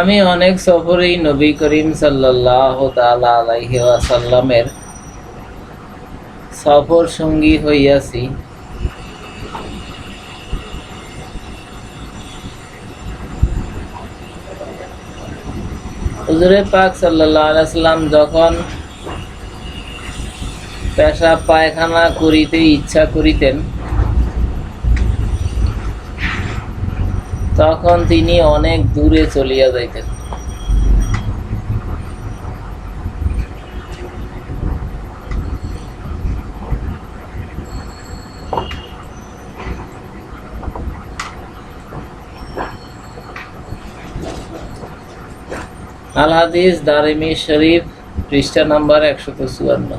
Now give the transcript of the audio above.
আমি অনেক সফরেই নবী করিম সাল্লাহ সফর সঙ্গী হইয়াছি। হুজুরে পাক সাল্লাম যখন পেশা পায়খানা করিতে ইচ্ছা করিতেন তখন তিনি অনেক দূরে চলিয়া যাইতেন। আল হাদিস দারিমি শরীফ পৃষ্ঠা নাম্বার একশত চুয়ান্ন।